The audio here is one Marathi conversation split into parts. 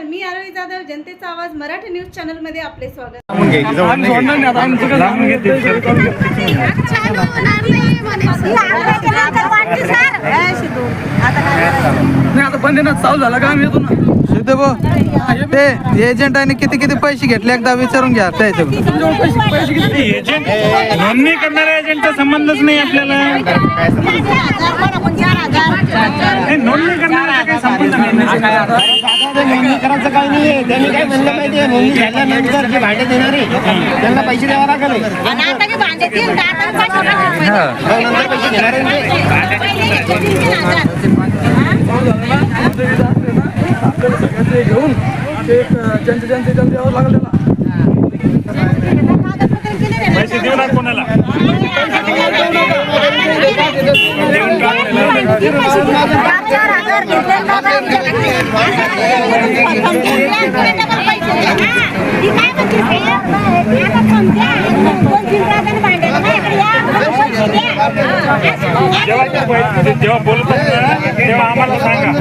मी आरोही जाधव जनतेचा आवाज मराठी न्यूज चॅनलमध्ये आपले स्वागत. नाही आता बंद ना चालू झाला का आम्ही येतो ना शुद्ध भाऊ ते एजंट आणि किती किती पैसे घेतले एकदा विचारून घ्या त्याच्या पैसे पैसे किती एजंट नोंदणी करणाऱ्या एजंटचा संबंधच नाही आपल्याला. नाही, नोंदणी करणाऱ्याचा काही संबंध नाही. नोंदणी करायचं काही नाहीये. त्यांनी काय म्हणलं माहितीये नोंदणी झाल्यानंतर जे भाडे देणार आहे त्यांना पैसे द्यावा लागेल. नंतर पैसे घेणार आहे. आपल्याला सगळ्यांचे घेऊन ते एक ज्यांचे ज्यांचे ज्यांचे यावं लागलं ना पैसे देऊ कोणाला? जेव्हा ते पैसे जेव्हा बोलत तेव्हा आम्हाला सांगा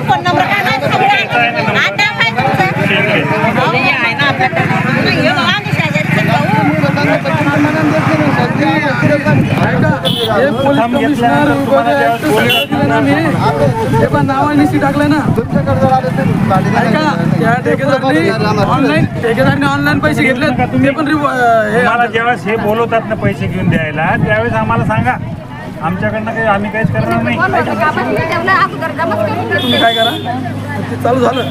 फोन नंबर काय माहिती सगळं आता काय तुमचं हे आहे ना आपल्याकडे हे बघा आम्ही शेजारचे भाऊ हे पोलीस थांब कमिशनर घेतल्यानंतर तुम्हाला वगैरे जेव्हा ते पोलीस सगळं दिलं ना मी हे पण नावाने सी टाकलंय ना ठेकेदारांनी ऑनलाईन ठेकेदारांनी ऑनलाईन पैसे घेतले तुम्ही पण हे जेव्हा हे बोलवतात ना पैसे घेऊन द्यायला त्यावेळेस आम्हाला सांगा आमच्याकडनं काही आम्ही काहीच करणार नाही. तुम्ही काय करा ते चालू झालं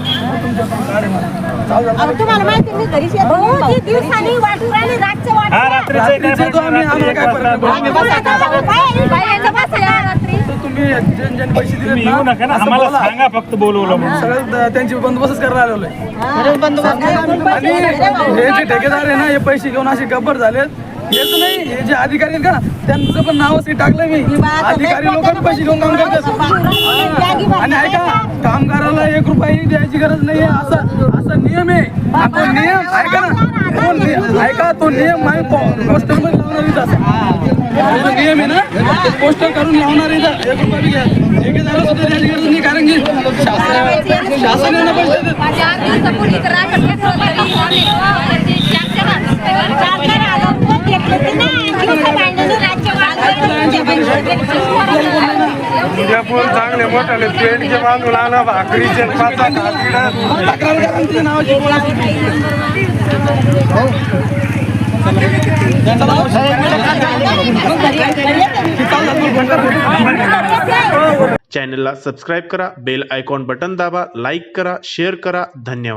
तुमच्या पण गाडी मारा. चालू झालं. अहो, तुम्हाला माहिती मी घरी शेत- ती दिवसानी वाटू राहिली, रातचं वाटू हा रात्रीचं काय रात्रीचं तो आम्ही- रात्री आम्हाला एक काय वाजता फरक दोन पडतो? वाजता. बाई- बायांचं बस या रात्री. तर तुम्ही ज्यांनी ज्यांनी पैसे दिले तुम्ही येऊ नका ना आम्हाला सांगा फक्त बोलवलं म्हणून. सगळं त्यांची बंदोबस्तच करायला आलेलो आहे आणि हे जे ठेकेदार आहे ना हे पैसे घेऊन असे गब्बर झालेत. हेच नाही हे जे अधिकारी आहेत का त्यांचं पण नाव असे टाकलंय मी. अधिकारी लोक पैसे घेऊन काम करतात. आणि ऐका कामगाराला एक रुपयाही द्यायची गरज नाही आहे असं असं नियम आहे. आणि तो नियम ऐका ना. ऐका तो नियम आहे पोस्टरमध्ये लावणार असं. तो नियम आहे ना पोस्टर करून लावणार इथं एक रुपया घ्या. कारण की शासन शासन यांना पैसे देत चार दिवसापूर्वी तर राखत घेतलं होतं. चार चार हजार रुपये घेतले ते ना. दिवसा भांडणं, रातच्या भांडणं. चांगले मोठाले पेंटचे बांधून आणा भाकरीचे पाचा चॅनलला सबस्क्राईब करा बेल आयकॉन बटन दाबा लाईक करा शेअर करा धन्यवाद